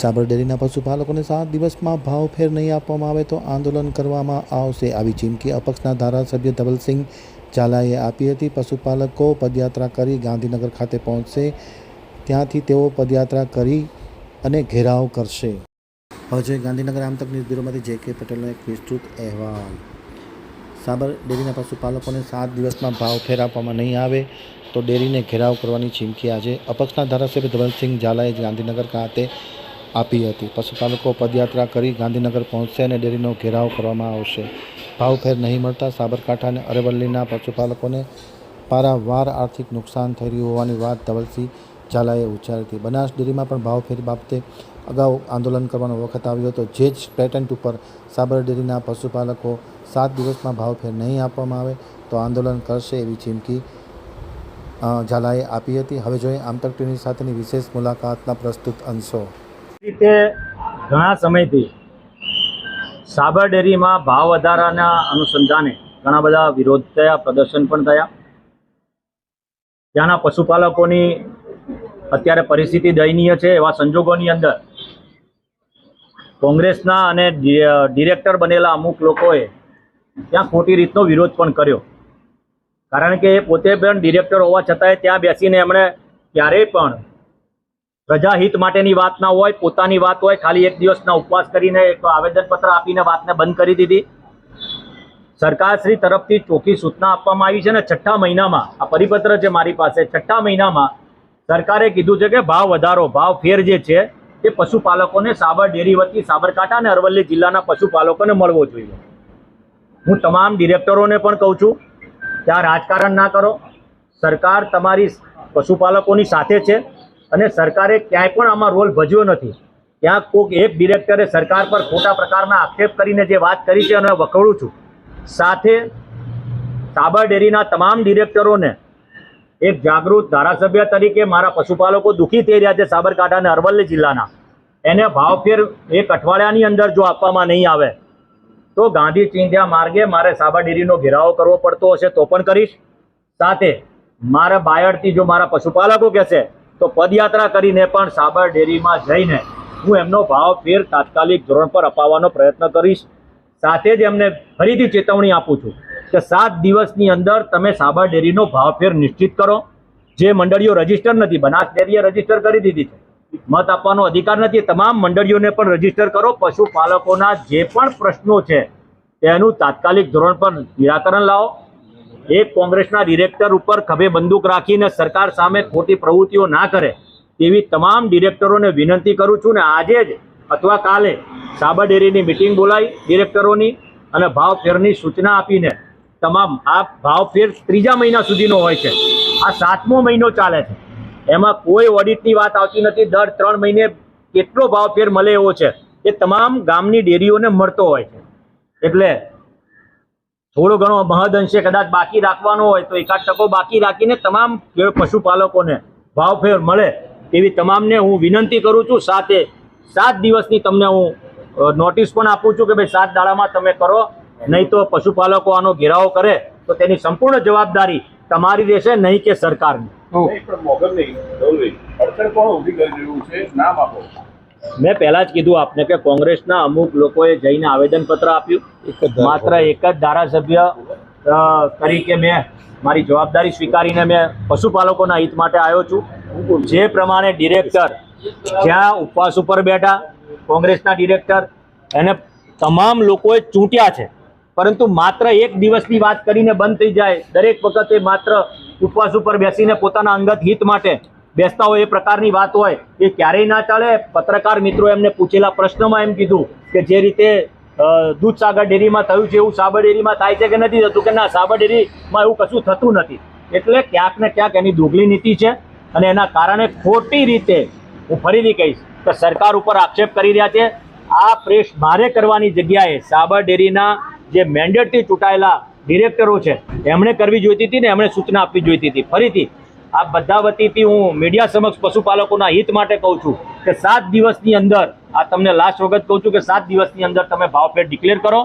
સાબર ડેરીના પશુપાલકોને સાત દિવસમાં ભાવફેર નહીં આપવામાં આવે તો આંદોલન કરવામાં આવશે આવી ચીમકી અપક્ષના ધારાસભ્ય ધવલસિંહ ઝાલાએ આપી હતી. પશુપાલકો પદયાત્રા કરી ગાંધીનગર ખાતે પહોંચશે. ત્યાંથી તેઓ પદયાત્રા કરી અને ઘેરાવ કરશે. હવે ગાંધીનગર આમતક ન્યૂઝ બ્યુરોમાંથી જે કે પટેલનો એક વિસ્તૃત અહેવાલ. સાબર ડેરીના પશુપાલકોને સાત દિવસમાં ભાવ ફેર આપવામાં નહીં આવે તો ડેરીને ઘેરાવ કરવાની ચીમકી આજે અપક્ષના ધારાસભ્ય ધવલસિંહ ઝાલાએ ગાંધીનગર ખાતે આપી હતી. પશુપાલકો પદયાત્રા કરી ગાંધીનગર પહોંચશે અને ડેરીનો ઘેરાવ કરવામાં આવશે. ભાવફેર નહીં મળતા સાબરકાંઠા અને અરવલ્લીના પશુપાલકોને પારાવાર આર્થિક નુકસાન થઈ રહ્યું હોવાની વાત ધવલસિંહ ઝાલાએ ઉચ્ચારી હતી. બનાસ ડેરીમાં પણ ભાવફેર બાબતે અગાઉ આંદોલન કરવાનો વખત આવ્યો હતો. જે જ પેટન્ટ ઉપર સાબર ડેરીના પશુપાલકો સાત દિવસમાં ભાવફેર નહીં આપવામાં આવે તો આંદોલન કરશે એવી ચીમકી ઝાલાએ આપી હતી. હવે જોઈએ આંતરટીની સાથેની વિશેષ મુલાકાતના પ્રસ્તુત અંશો. રીતે ઘણા સમયથી સાબર ડેરીમાં ભાવ વધારાના અનુસંધાને ઘણા બધા વિરોધ થયા, પ્રદર્શન પણ થયા. ત્યાંના પશુપાલકોની અત્યારે પરિસ્થિતિ દયનીય છે એવા સંજોગોની અંદર કોંગ્રેસના અને ડિરેક્ટર બનેલા અમુક લોકોએ ત્યાં ખોટી રીતનો વિરોધ પણ કર્યો. કારણ કે એ પોતે પણ ડિરેક્ટર હોવા છતાંય ત્યાં બેસીને એમણે ક્યારેય પણ પ્રજાહિત માટેની વાત ના હોય, પોતાની વાત હોય, ખાલી એક દિવસના ઉપવાસ કરીને એક આવેદનપત્ર આપીને વાતને બંધ કરી દીધી. સરકારશ્રી તરફથી ચોખ્ખી સૂચના આપવામાં આવી છે ને છઠ્ઠા મહિનામાં, આ પરિપત્ર છે મારી પાસે, છઠ્ઠા મહિનામાં સરકારે કીધું છે કે ભાવ વધારો, ભાવ ફેર જે છે, તે પશુપાલકોને સાબર ડેરી વતી સાબરકાંઠા અને અરવલ્લી જિલ્લાના પશુપાલકોને મળવો જોઈએ. હું તમામ ડિરેક્ટરોને પણ કહું છું, ત્યાં રાજકારણ ના કરો. સરકાર તમારી પશુપાલકોની સાથે છે. અને સરકારે ક્યાંય પણ આમાં રોલ ભજવ્યો નથી. ત્યાં કોઈક એક ડિરેક્ટરે સરકાર પર ખોટા પ્રકારના આક્ષેપ કરીને જે વાત કરી છે અને વખોડું છું. સાથે સાબર ડેરીના તમામ ડિરેક્ટરોને એક જાગૃત ધારાસભ્ય તરીકે મારા પશુપાલકો દુઃખી થઈ રહ્યા છે સાબરકાંઠા અને અરવલ્લી જિલ્લાના. એને ભાવફેર એક અઠવાડિયાની અંદર જો આપવામાં નહીં આવે, તો ગાંધી ચિંધ્યા માર્ગે મારે સાબર ડેરીનો ઘેરાવો કરવો પડતો હશે તો પણ કરીશ. સાથે મારા બાયડથી જો મારા પશુપાલકો કહેશે તો પદયાત્રા કરીને પણ સાબર ડેરીમાં જઈને હું એમનો ભાવ ફેર તાત્કાલિક ધોરણ પર અપાવવાનો પ્રયત્ન કરીશ. સાથે જ એમને ફરીથી ચેતવણી આપું છું કે સાત દિવસની અંદર તમે સાબર ડેરીનો ભાવ ફેર નિશ્ચિત કરો. જે મંડળીઓ રજિસ્ટર નથી, બનાસ ડેરીએ રજિસ્ટર કરી દીધી છે. મત આપવાનો અધિકાર નથી, તમામ મંડળીઓને પણ રજિસ્ટર કરો. પશુપાલકોના જે પણ પ્રશ્નો છે તેનું તાત્કાલિક ધોરણ પર નિરાકરણ લાવો. એક કોંગ્રેસના ડિરેક્ટર ઉપર ખભે બંદૂક રાખીને સરકાર સામે ખોટી પ્રવૃત્તિઓ ના કરે, તેવી તમામ ડિરેક્ટરોને વિનંતી કરું છું ને આજે જ અથવા કાલે સાબર ડેરીની મિટિંગ બોલાવી ડિરેક્ટરોની અને ભાવ ફેરની સૂચના આપીને તમામ, આ ભાવ ફેર ત્રીજા મહિના સુધીનો હોય છે, આ સાતમો મહિનો ચાલે છે. એમાં કોઈ ઓડિટની વાત આવતી નથી, દર ત્રણ મહિને કેટલો ભાવ ફેર મળે એવો છે, એ તમામ ગામની ડેરીઓને મળતો હોય છે. એટલે થોડો ઘણો મહદઅંશે કદાચ બાકી રાખવાનો હોય તો એકાદ ટકો બાકી રાખીને તમામ પશુપાલકોને ભાવફેર મળે એવી તમામને હું વિનંતી કરું છું. સાથે સાત દિવસની તમને હું નોટિસ પણ આપું છું કે ભાઈ સાત દાડામાં તમે કરો, નહીં તો પશુપાલકો આનો ઘેરાવો કરે તો તેની સંપૂર્ણ જવાબદારી તમારી રહેશે, નહીં કે સરકારની. પણ અડચણ કોણ ઊભી કરી રહ્યું છે? નામ આપો. મેં પહેલાં જ કીધું આપને કે કોંગ્રેસના અમુક લોકોએ જઈને આવેદનપત્ર આપ્યું. માત્ર એક જ ધારાસભ્ય તરીકે મેં મારી જવાબદારી સ્વીકારીને મેં પશુપાલકોના હિત માટે આવ્યો છું. જે પ્રમાણે ડિરેક્ટર જ્યાં ઉપવાસ ઉપર બેઠા કોંગ્રેસના ડિરેક્ટર એને તમામ લોકોએ ચૂંટ્યા છે. પરંતુ માત્ર એક દિવસની વાત કરીને બંધ થઈ જાય. દરેક વખતે માત્ર ઉપવાસ ઉપર બેસીને પોતાના અંગત હિત માટે બેસતા હોય એ પ્રકારની વાત હોય, એ ક્યારેય ના ચાલે. પત્રકાર મિત્રો એમને પૂછેલા પ્રશ્નમાં એમ કીધું કે જે રીતે દૂધસાગર ડેરીમાં થયું છે એવું સાબર ડેરીમાં થાય છે કે નથી થતું કે ના, સાબર ડેરીમાં એવું કશું થતું નથી. એટલે ક્યાંક ને ક્યાંક એની દોગલી નીતિ છે અને એના કારણે ખોટી રીતે, હું ફરીથી કહીશ કે સરકાર ઉપર આક્ષેપ કરી રહ્યા છે. આ પ્રેસ મારે કરવાની જગ્યાએ સાબર ડેરીના જે મેન્ડેટથી ચૂંટાયેલા ડિરેક્ટરો છે, એમણે કરવી જોઈતી હતી ને એમણે સૂચના આપવી જોઈતી હતી. ફરીથી આ બધા વતીથી હું મીડિયા સમક્ષ પશુપાલકોના હિત માટે કહું છું કે સાત દિવસની અંદર, આ તમને લાસ્ટ વખત કહું છું કે સાત દિવસની અંદર તમે ભાવફેર ડિક્લેર કરો,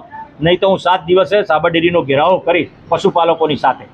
નહીં તો હું સાત દિવસે સાબર ડેરીનો ઘેરાવો કરીશ પશુપાલકોની સાથે.